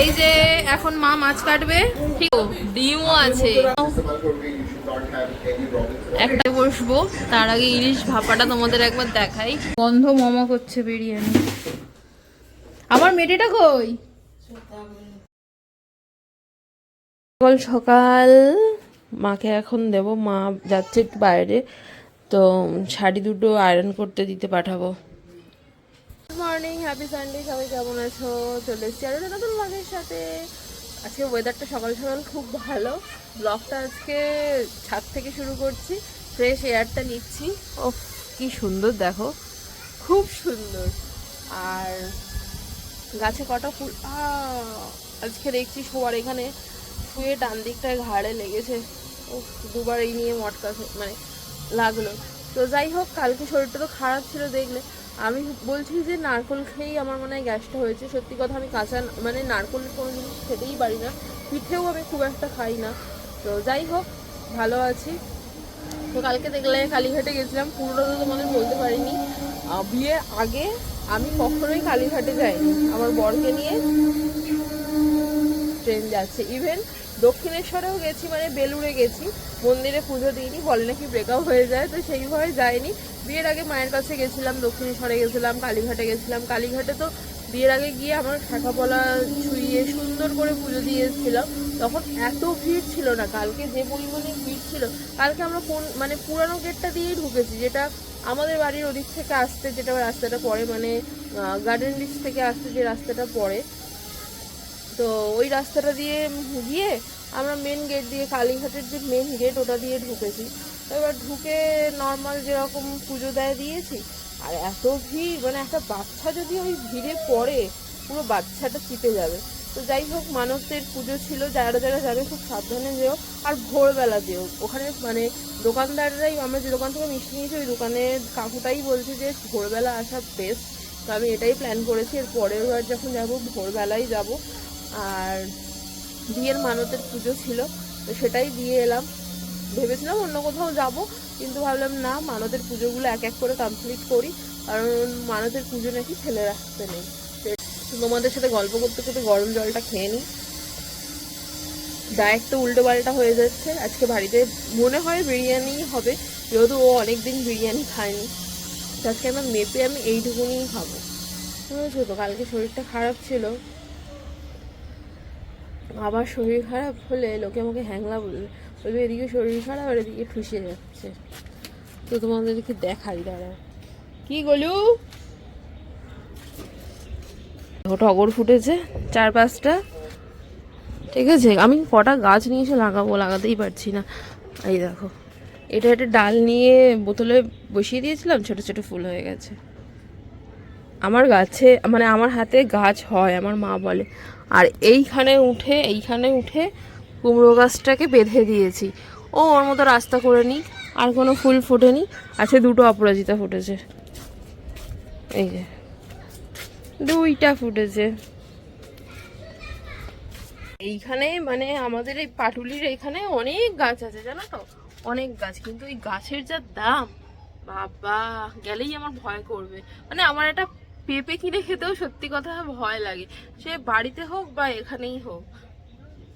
এই যে এখন মা মাছ কাটবে, ঠিক ডিমও আছে। একটা বসবো, তার আগে ইলিশ ভাপাটা তোমাদের একবার দেখাই। গন্ধ মমা করছে বিরিয়ানি। আমার মেয়েটা কই? সকাল সকাল। মাকে এখন দেব, মা যাচ্ছে একটু বাইরে। তো শাড়ি দুটো আয়রন করতে দিতে পাঠাবো। মর্নিং হ্যাপি সানডে সবাই কেমন আছো? চলে এসেছি আরও একটা নতুন ব্লগের সাথে। আজকে ওয়েদারটা সকাল সকাল খুব ভালো। ব্লগটা আজকে ছাদ থেকে শুরু করছি ফ্রেশ এয়ারটা নিচ্ছি। ও কি সুন্দর, দেখো। খুব সুন্দর। আর গাছে কটা ফুল আজকে দেখছি সবার এখানে শুয়ে ডান দিকটায় ঘাড়ে লেগেছে। ও দুবার এই নিয়ে মটকা মানে লাগল। তো যাই হোক, কালকে শরীরটা তো খারাপ ছিল দেখলে। আমি বলছি যে নারকোল খেয়েই আমার মনে হয় গ্যাসটা হয়েছে। সত্যি কথা, আমি কাঁচা মানে নারকোলের কোনো জিনিস খেতেই পারি না। পিঠেও আমি খুব একটা খাই না। তো যাই হোক, ভালো আছি। তো কালকে দেখলে কালীঘাটে গেছিলাম। পুরোটা তো তোমাদের বলতে পারিনি। বিয়ের আগে আমি কখনোই কালীঘাটে যাইনি। আমার বরকে নিয়ে ট্রেন যাচ্ছে। ইভেন দক্ষিণেশ্বরেও গেছি মানে বেলুড়ে গেছি। মন্দিরে পুজো দিইনি, বলে নাকি ব্রেকআপ হয়ে যায়, তো সেইভাবে যাইনি। বিয়ের আগে মায়ের কাছে গেছিলাম, দক্ষিণেশ্বরে গেছিলাম, কালীঘাটে গেছিলাম। কালীঘাটে তো বিয়ের আগে গিয়ে আমার শাখাপলা ছুঁয়ে সুন্দর করে পুজো দিয়ে এসেছিলাম তখন এত ভিড় ছিল না, কালকে যে পরিমাণে ভিড় ছিল, কালকে আমরা কোন মানে পুরানো গেটটা দিয়েই ঢুকেছি, যেটা আমাদের বাড়ির ওদিক থেকে আসতে, যেটা রাস্তাটা পড়ে মানে গার্ডেন রিচ থেকে আসতে যে রাস্তাটা পড়ে তো ওই রাস্তাটা দিয়ে গিয়ে আমরা মেন গেট দিয়ে, কালীঘাটের যে মেন গেট ওটা দিয়ে ঢুকেছি। এবার ঢুকে নর্মাল যেরকম পুজো দেয় দিয়েছি, আর এত ভিড় মানে একটা বাচ্চা যদি ওই ভিড়ে পড়ে, পুরো বাচ্চাটা চিপে যাবে। তো যাই হোক, মানবদের পুজো ছিল, যারা যারা যাবে খুব সাবধানে যেও, আর ভোরবেলা যেও। ওখানে মানে দোকানদাররাই, আমরা যে দোকান থেকে মিষ্টি নিয়েছি, ওই দোকানের কাকুটাই বলছে যে ভোরবেলা আসা বেস্ট তো আমি এটাই প্ল্যান করেছি এর পরের বার যখন যাব, ভোরবেলাই যাব। আর বিয়ের মানতের পুজো ছিল, তো সেটাই দিয়ে এলাম। ভেবেছিলাম অন্য কোথাও যাব, কিন্তু ভাবলাম না, মানতের পুজোগুলো এক এক করে কমপ্লিট করি, কারণ মানতের পুজো নাকি ফেলে রাখতে নেই। তোমাদের সাথে গল্প করতে করতে গরম জলটা খেয়ে নিই। ডায়েট তো উল্টো পাল্টা হয়ে যাচ্ছে। আজকে বাড়িতে মনে হয় বিরিয়ানি হবে, যেহেতু ও অনেকদিন বিরিয়ানি খায়নি। আজকে আমার মেপে আমি এইটুকুনিই খাব। বুঝেছ তো কালকে শরীরটা খারাপ ছিল আবার শরীর খারাপ হলে লোকে আমাকে হ্যাংলা বলবে। বলবে, এদিকে শরীর খারাপ, আর এদিকে ঠুসে যাচ্ছে। তো তোমাদেরকে দেখাই দাঁড়া কি গলু? টগর ফুটেছে চার পাঁচটা ঠিক আছে, আমি কটা গাছ নিয়ে এসে লাগাবো, লাগাতেই পারছি না। এই দেখো, এটা একটা ডাল নিয়ে বোতলে বসিয়ে দিয়েছিলাম, ছোট ছোট ফুল হয়ে গেছে। আমার গাছে মানে আমার হাতে গাছ হয়, আমার মা বলে। আর এইখানে উঠে এইখানে উঠে কুমড়ো গাছটাকে বেঁধে দিয়েছি। ও ওর মতো রাস্তা করে নিই আর কোনো ফুল ফোটেনি। আছে দুটো অপরাজিতা ফুটেছে। এই যে, দুইটা ফুটেছে। এইখানে মানে আমাদের এই পাটুলির এখানে অনেক গাছ আছে, জানো তো? অনেক গাছ, কিন্তু এই গাছের যা দাম, বাবা, গেলেই আমার ভয় করবে। মানে আমার একটা পেঁপে কিনে খেতেও সত্যি কথা ভয় লাগে। সে বাড়িতে হোক বা এখানেই হোক।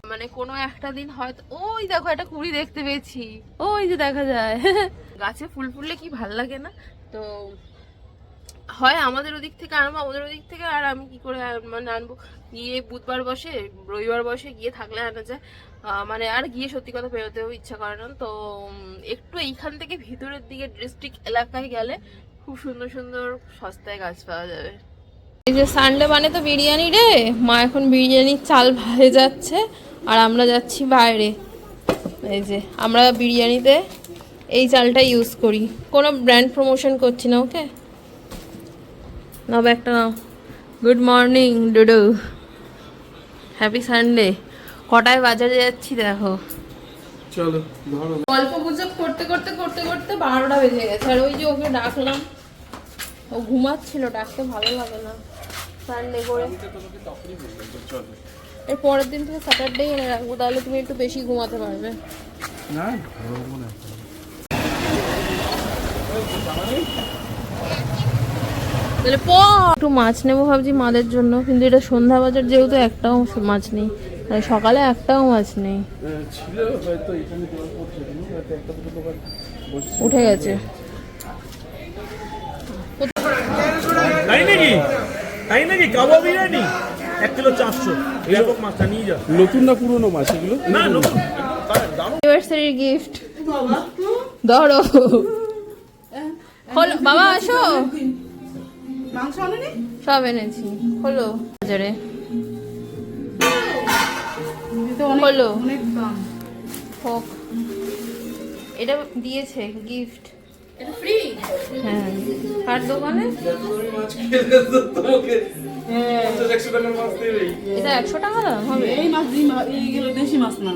মানে কোনো একটা দিন হয়তো, ওই দেখো একটা কুড়ি দেখতে পেয়েছি। ওই যে দেখা যায়। গাছে ফুল ফুললে কি ভালো লাগে না? তো হয় আমাদের ওদিক থেকে আনব আমাদের ওদিক থেকে আর আমি কি করে মানে আনব? গিয়ে বুধবার বসে, রবিবার বসে গিয়ে থাকলে আনা যায়। মানে আর গিয়ে সত্যি কথা বেরোতেও ইচ্ছা করে না। তো একটু এইখান থেকে ভিতরের দিকে ডিস্ট্রিক্ট এলাকায় গেলে খুব সুন্দর সুন্দর সস্তায় গাছ পাওয়া যাবে। এই যে সানডে মানে তো বিরিয়ানি রে মা এখন বিরিয়ানির চাল ভাজে যাচ্ছে আর আমরা যাচ্ছি বাইরে। এই যে আমরা বিরিয়ানিতে এই চালটা ইউজ করি। কোনো ব্র্যান্ড প্রমোশন করছি না ওকে নাও একটা নাও। গুড মর্নিং ডুডু হ্যাপি সানডে কটায় বাজারে যাচ্ছি দেখো। চলো গল্প গুজব করতে করতে করতে করতে বারোটা বেজে গেছে আর ওই যে ওকে ডাকলাম ও ঘুমাচ্ছিল ডাকতে ভালো লাগে না। সানডে করে। এর পরের দিন থেকে স্যাটারডে এনে রাখব তাহলে তুমি একটু বেশি ঘুমাতে পারবে। না তাহলে প একটু মাছ নেব ভাবছি মাদের জন্য কিন্তু এটা সন্ধ্যা বাজার যেহেতু একটাও মাছ নেই সকালে একটাও মাছ নেই। উঠে হয়তো এখানে দেওয়ার পর সেদিন হয়তো একটা দুটো দোকান বসছে উঠে গেছে তাই নাকি? তাই নাকি? কাবাব বিরিয়ানি? এক কিলো চারশো। ব্যাপক মাছটা নিয়ে যা। নতুন না পুরনো মাছ এগুলো? না নতুন। গিফট ধরো। হলো বাবা আসো। মাংস সব এনেছি। হলো। বাজারে। হলো। হোক। এটা দিয়েছে গিফট ফ্রি হ্যাঁ। দোকানে টাকার মাছ দেবেই। এটা একশো টাকা দাম হবে? এই মাছ এইগুলো দেশি মাছ না।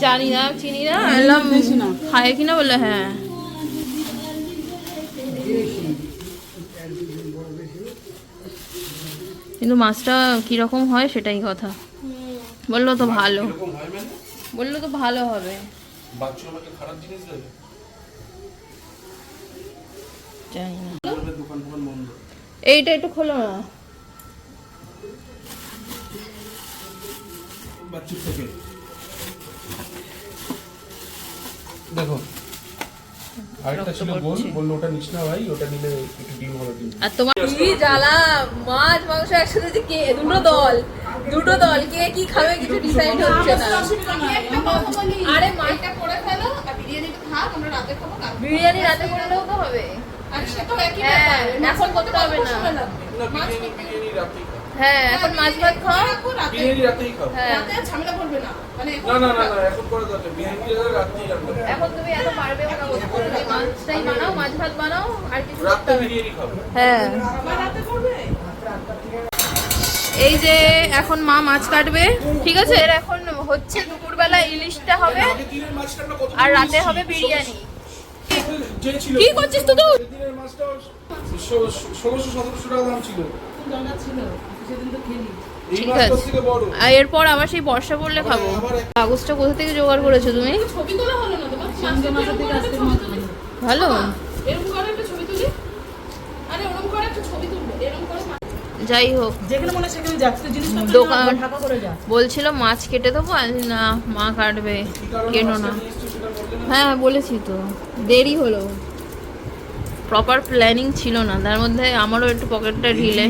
জানি না চিনি না এলাম না। খায় কিনা বলে হ্যাঁ। কিন্তু মাছটা কীরকম হয় সেটাই কথা। বলল তো ভালো। হয় মানে? বলল তো ভালো হবে। বাচ্চা আমাকে খারাপ জিনিস দেবে জানি না। এইটা একটু খোলো না। দেখো আরেকটা ছিল গোল বলল ওটা নিস না ভাই ওটা নিলে একটু ডিম ভালো আর তোমার কি জ্বালা? মাছ মাংস একসাথে যে কে দুটো দল। দুটো দল কে কি খাবে কিছু ডিসাইড হচ্ছে না। আরে মাছটা করে ফেলো আর বিরিয়ানিটা থাক আমরা রাতে খাব বিরিয়ানি রাতে করলেও তো হবে। হ্যাঁ এখন করতে হবে না। হ্যাঁ এখন মাছ ভাত খাও বিরিয়ানি রাতেই খাও হ্যাঁ। রাতে ঝামেলা করবে না। মানে এখন না না না না এখন করা দরকার বিরিয়ানি রাতেই রান্না এখন তুমি এত পারবে না তুমি মাছটাই বানাও মাছ ভাত বানাও আর কিছু রাতে বিরিয়ানি খাও হ্যাঁ। রাতে করবে? এই যে এখন মা মাছ কাটবে ঠিক আছে? এর এখন হচ্ছে দুপুরবেলা ইলিশটা হবে আর রাতে হবে বিরিয়ানি। কি করছিস তুই তুই? মাছটা ষোলোশো সতেরোশো টাকা দাম ছিল ছিল সেদিন তো খেলি। ঠিক আছে। আর এরপর আবার সেই বর্ষা পড়লে খাব। কাগজটা কোথা থেকে জোগাড় করেছ তুমি। ভালো। এরকম করে একটা ছবি তুলি। আরে ওরকম করে একটা ছবি তুলবে। এরকম করে মা- যাই হোক। দোকান- দোকান ঢাকা করে যা। বলছিল মাছ কেটে দেবো আর না মা কাটবে। কেনো না। হ্যাঁ বলেছি তো। দেরি হলো। প্রপার প্ল্যানিং ছিল না। তার মধ্যে আমারও একটু পকেটটা ঢিলে।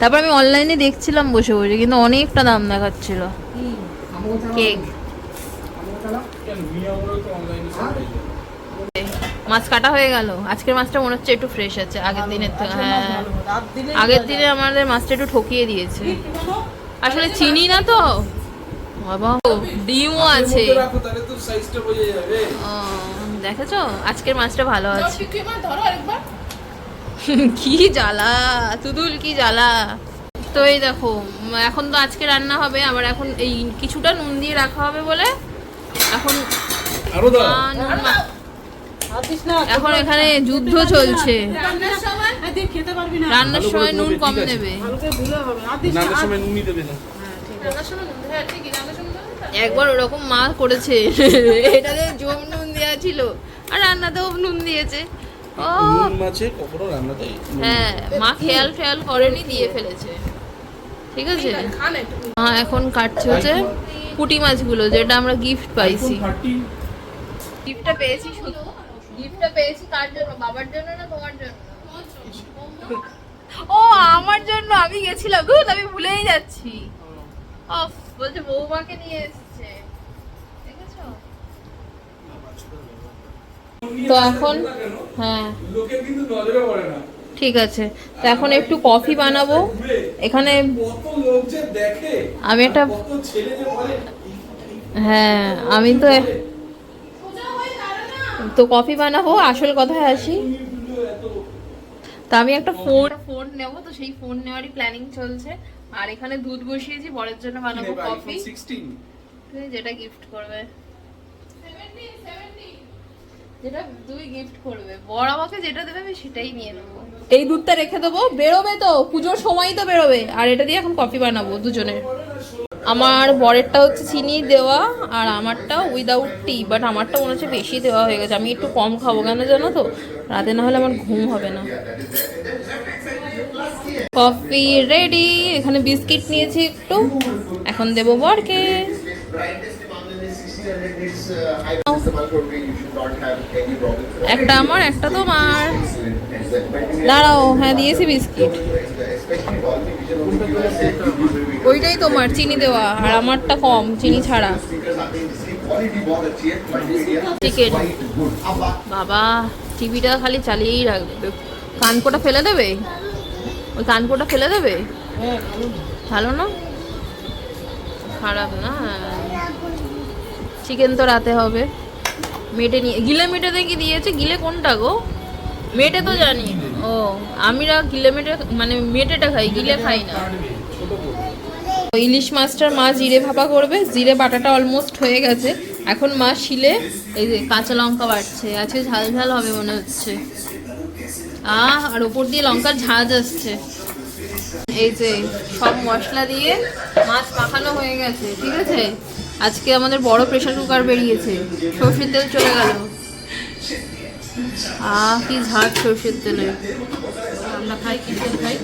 তারপর আমি অনলাইনে দেখছিলাম বসে বসে কিন্তু অনেকটা দাম দেখাচ্ছিল। কেক। মাছ কাটা হয়ে গেল। আজকের মাছটা মনে হচ্ছে একটু ফ্রেশ আছে। আগের দিনের থেকে হ্যাঁ। আগের দিনে আমাদের মাছটা একটু ঠকিয়ে দিয়েছে। আসলে চিনি না তো? বাবা ও, ডিমও আছে। দেখেছ? আজকের মাছটা ভালো আছে। কি জ্বালা তুদুল কি জ্বালা। তো এই দেখো এখন তো আজকে রান্না হবে আবার এখন এই কিছুটা নুন দিয়ে রাখা হবে বলে। এখন আরও দাও। এখন এখানে যুদ্ধ চলছে। রান্নার সময় দিয়ে খেতে পারবি না রান্নার ভালো করে সময় নুন কম ঠিক দেবে সময় না? একবার ওরকম মা করেছে। এটাতে জম নুন দেওয়া ছিল। আর রান্নাতেও নুন দিয়েছে। ও। নুন মাছে কখনো রান্নাতে হ্যাঁ মা খেয়াল খেয়াল করেনি দিয়ে ফেলেছে। ঠিক আছে? মা এখন কাটছে হচ্ছে পুঁটি মাছগুলো যেটা আমরা গিফট পাইছি। গিফটটা পেয়েছি শুধু। গিফটটা পেয়েছি কার জন্য বাবার জন্য না তোমার জন্য? ও আমার জন্য আমি গেছিলাম। ধুর আমি ভুলেই যাচ্ছি। অফ বলছে বৌমাকে নিয়ে এসেছে। তো এখন হ্যাঁ। ঠিক আছে। তো এখন একটু কফি বানাবো। এখানে আমি একটা হ্যাঁ আমি তো তো কফি বানাবো আসল কথায় আসি। তা আমি একটা ফোন ফোন নেব তো সেই ফোন নেওয়ারই প্ল্যানিং চলছে। আর এখানে দুধ বসিয়েছি বরের জন্য বানাবো কফি। তুমি যেটা গিফট করবে। যেটা তুমি গিফট করবে। বর আমাকে যেটা দেবে আমি সেটাই নিয়ে নেব। এই দুধটা রেখে দেবো। বেরোবে তো পুজোর সময়ই তো বেরোবে। আর এটা দিয়ে এখন কফি বানাবো দুজনের আমার বরেরটা হচ্ছে চিনি দেওয়া আর আমারটা উইদাউট টি বাট আমারটা মনে হচ্ছে বেশি দেওয়া হয়ে গেছে। আমি একটু কম খাব কেন জানো তো? রাতে না হলে আমার ঘুম হবে না। কফি রেডি এখানে বিস্কিট নিয়েছি একটু। এখন দেবো বরকে। একটা আমার, একটা তোমার। দাঁড়াও হ্যাঁ দিয়েছি বিস্কিট। ওইটাই তোমার, চিনি দেওয়া, আর আমারটা কম, চিনি ছাড়া। চিকেন বাবা, টিভিটা খালি চালিয়েই রাখবে। কানকোটা ফেলে দেবে? ওই কানকোটা ফেলে দেবে? ভালো না? খারাপ না? চিকেন তো রাতে হবে। মেটে নিয়ে, গিলে মেটেতে কি দিয়েছে, গিলে কোনটা গো? মেটে তো জানি। ও, আমিরা গিলে মেটে মানে মেটেটা খাই, গিলে খাই না। ইলিশ মাছটার মা জিরে ভাপা করবে, জিরে বাটাটা অলমোস্ট হয়ে গেছে। এখন মা শিলে এই যে কাঁচা লঙ্কা বাড়ছে আজকে ঝাল ঝাল হবে মনে হচ্ছে। আহ, আর ওপর দিয়ে লঙ্কার ঝাঁজ আসছে। এই যে সব মশলা দিয়ে মাছ মাখানো হয়ে গেছে, ঠিক আছে? আজকে আমাদের বড় প্রেশার কুকার বেরিয়েছে, সর্ষের তেল চলে গেল। কি ঝাঁজ সর্ষের তেলে। আমরা খাই কি তেল খাই?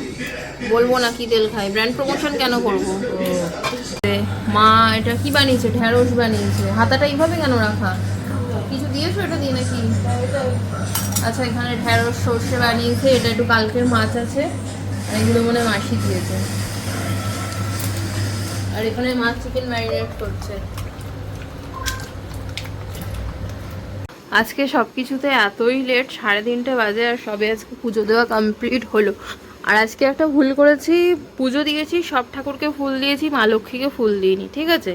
বলব না কি তেল খাই। ব্র্যান্ড প্রমোশন কেন করব? মা, এটা কি বানিয়েছে? ঢ্যাঁড়স বানিয়েছে। হাতাটা এইভাবে কেন রাখা? কিছু দিয়েছ এটা দিয়ে নাকি? আচ্ছা এখানে ঢ্যাঁড়স সর্ষে বানিয়েছে। এটা একটু কালকের মাছ আছে। এগুলো মনে মাসি দিয়েছে। আর এখানে মাছ চিকেন ম্যারিনেট করছে। আজকে সব কিছুতে এতই লেট সাড়ে তিনটে বাজে আর সবে আজকে পুজো দেওয়া কমপ্লিট হলো। আর আজকে একটা ভুল করেছি, পুজো দিয়েছি, সব ঠাকুরকে ফুল দিয়েছি, মা লক্ষ্মীকে ফুল দিইনি, ঠিক আছে?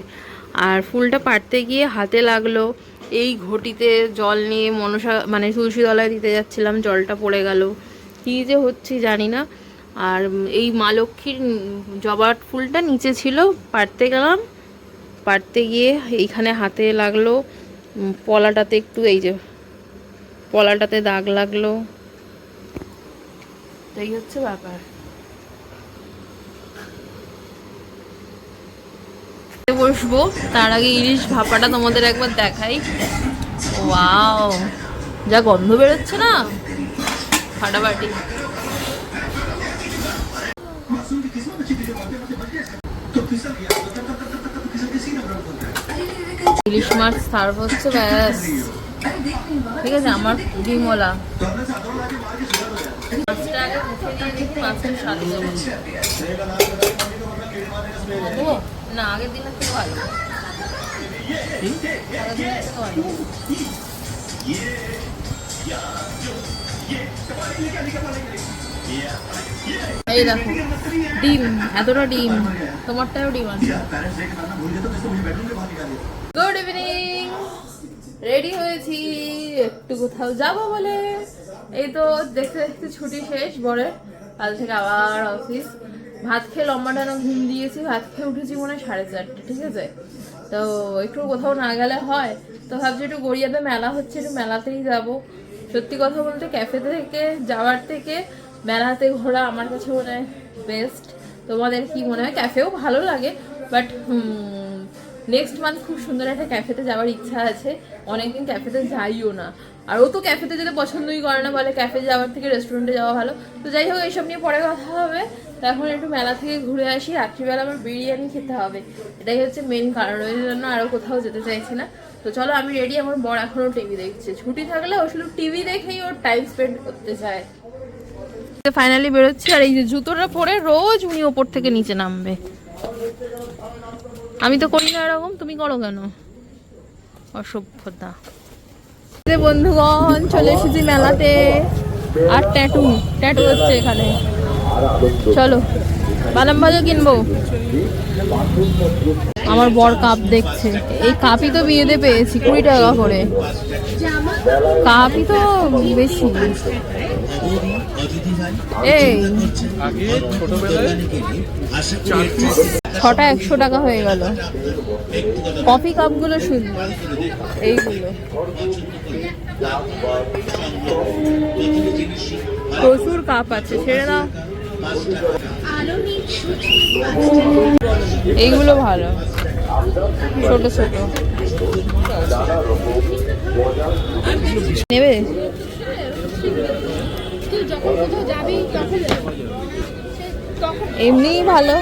আর ফুলটা পাড়তে গিয়ে হাতে লাগল, এই ঘটিতে জল নিয়ে মনসা মানে তুলসী তলায় দিতে যাচ্ছিলাম, জলটা পড়ে গেল। কী যে হচ্ছে জানি না। আর এই মা লক্ষ্মীর জবার ফুলটা নিচে ছিল, পাড়তে গেলাম, পাড়তে গিয়ে এইখানে হাতে লাগল পলাটাতে একটু এই যে পলাটাতে দাগ লাগল। তো এই হচ্ছে ব্যাপার। বসবো তার আগে ইলিশ ভাপাটা তোমাদের একবার দেখাই। ওয়াও যা গন্ধ বেরোচ্ছে না? ফাটাফাটি। ইলিশ মাছ সার্ভ হচ্ছে, ব্যাস ঠিক আছে, আমার কেমন। না। এই দেখো, ডিম, এতটা ডিম তোমারটাও ডিম আছে গুড ইভিনিং রেডি হয়েছি। একটু কোথাও যাব বলে। এই তো দেখতে দেখতে ছুটি শেষ, বরের কাল থেকে আবার অফিস ভাত খেয়ে লম্বা টানা ঘুম দিয়েছি, ভাত খেয়ে উঠেছি মনে হয় সাড়ে চারটে, ঠিক আছে? তো একটু কোথাও না গেলে হয়। তো ভাবছি একটু গড়িয়াতে মেলা হচ্ছে, একটু মেলাতেই যাব। সত্যি কথা বলতে ক্যাফে থেকে, যাওয়ার থেকে মেলাতে ঘোরা আমার কাছে মনে হয় বেস্ট তোমাদের কি মনে হয়? ক্যাফেও ভালো লাগে বাট নেক্সট মান্থ খুব সুন্দর একটা ক্যাফেতে যাওয়ার ইচ্ছা আছে। অনেকদিন ক্যাফেতে যাইও না। আর ও তো ক্যাফেতে যেতে পছন্দই করে না, বলে ক্যাফে যাওয়ার থেকে রেস্টুরেন্টে যাওয়া ভালো। তো যাই হোক, এইসব নিয়ে পরে কথা হবে। এখন একটু মেলা থেকে ঘুরে আসি। রাত্রিবেলা আমার বিরিয়ানি খেতে হবে। এটাই হচ্ছে মেন কারণ। ওই জন্য আরও কোথাও যেতে চাইছি না। তো চলো, আমি রেডি আমার বর এখনও টিভি দেখছে। ছুটি থাকলে ও শুধু টিভি দেখেই ওর টাইম স্পেন্ড করতে চায়। ফাইনালি বেরোচ্ছি। আর এই যে জুতোটা পরে রোজ উনি ওপর থেকে নিচে নামবে। আমি তো করি না এরকম, তুমি করো কেন? অসভ্যতা। বন্ধুগণ, চলে এসেছি মেলাতে। আর ট্যাটু ট্যাটু হচ্ছে এখানে। চলো, বাদাম ভাজা কিনবো। আমার বর কাপ দেখছে। এই কাপই তো বিয়েতে পেয়েছি, কুড়ি টাকা করে। কাপই তো বেশি। এই। ছটা একশো টাকা হয়ে গেল। কফি কাপগুলো সুন্দর এইগুলো। প্রচুর কাপ আছে, ছেড়ে দাও। এইগুলো ভালো। ছোট ছোট। নেবে? এমনিই ভালো।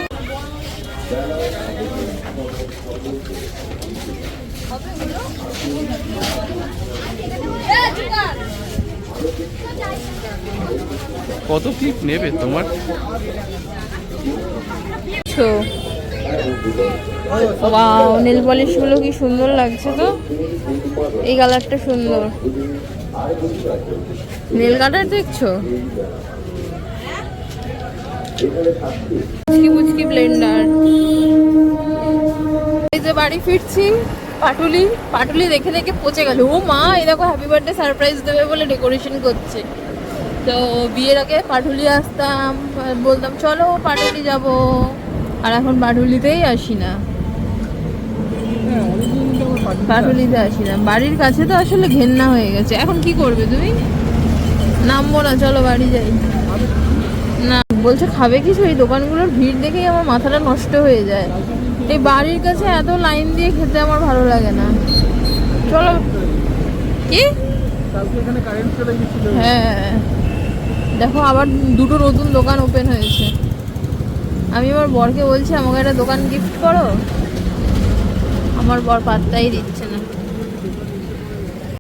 কত ক্লিপ নেবে তোমার? নেল পলিশগুলো কি সুন্দর লাগছে তো। এই কালারটা সুন্দর। নেল কাটার দেখছ? মুচকি মুচকি ব্লেন্ডার এই যে বাড়ি ফিরছি, পাটুলি পাটুলি দেখে দেখে পচে গেল। ও মা, এই দেখো হ্যাপি বার্থডে সারপ্রাইজ দেবে বলে ডেকোরেশন করছে। তো বিয়ের আগে পাটুলি আসতাম, বলতাম, চলো পাটুলি যাব। আর এখন পাটুলিতেই আসি না। পাটুলিতে আসি না। বাড়ির কাছে তো আসলে ঘেন্না হয়ে গেছে। এখন কি করবে তুমি? নামবো না, চলো বাড়ি যাই। বলছে খাবে কিছু এই দোকানগুলোর ভিড় দেখেই আমার মাথাটা নষ্ট হয়ে যায়। এই বাড়ির কাছে এত লাইন দিয়ে খেতে আমার ভালো লাগে না। চলো। কি? হ্যাঁ। দেখো আবার দুটো নতুন দোকান ওপেন হয়েছে। আমি আমার বরকে বলছি আমাকে একটা দোকান গিফট করো। আমার বর পাত্তাই দিচ্ছে না।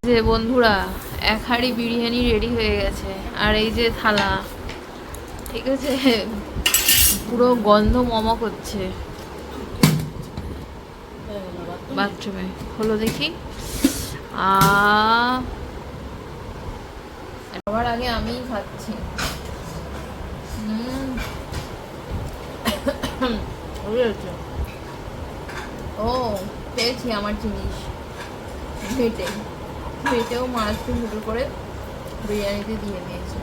যে বন্ধুরা এক হাড়ি বিরিয়ানি রেডি হয়ে গেছে। আর এই যে থালা। ঠিক আছে। পুরো গন্ধ মম করছে। বাথরুমে। হলো দেখি। আ সবার আগে আমিই খাচ্ছি। হুম। ও পেয়েছি আমার জিনিস। ভেটে। ভেটেও মাছ দুটো করে বিরিয়ানিতে দিয়ে দিয়েছে।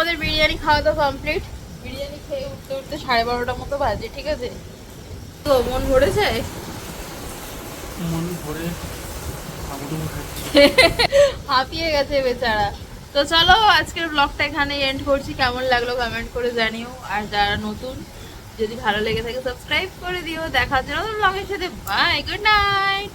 আমাদের বিরিয়ানি খাওয়া তো কমপ্লিট। বিরিয়ানি খেয়ে উঠতে উঠতে সাড়ে বারোটার মতো বাজে ঠিক আছে? তো মন ভরেছে? মন ভরে হাঁপিয়ে গেছে বেচারা। তো চলো আজকের ব্লগটা এখানে এন্ড করছি। কেমন লাগল কমেন্ট করে জানিও। আর যারা নতুন যদি ভালো লেগে থাকে সাবস্ক্রাইব করে দিও। দেখার জন্য ব্লগের সাথে বাই গুড নাইট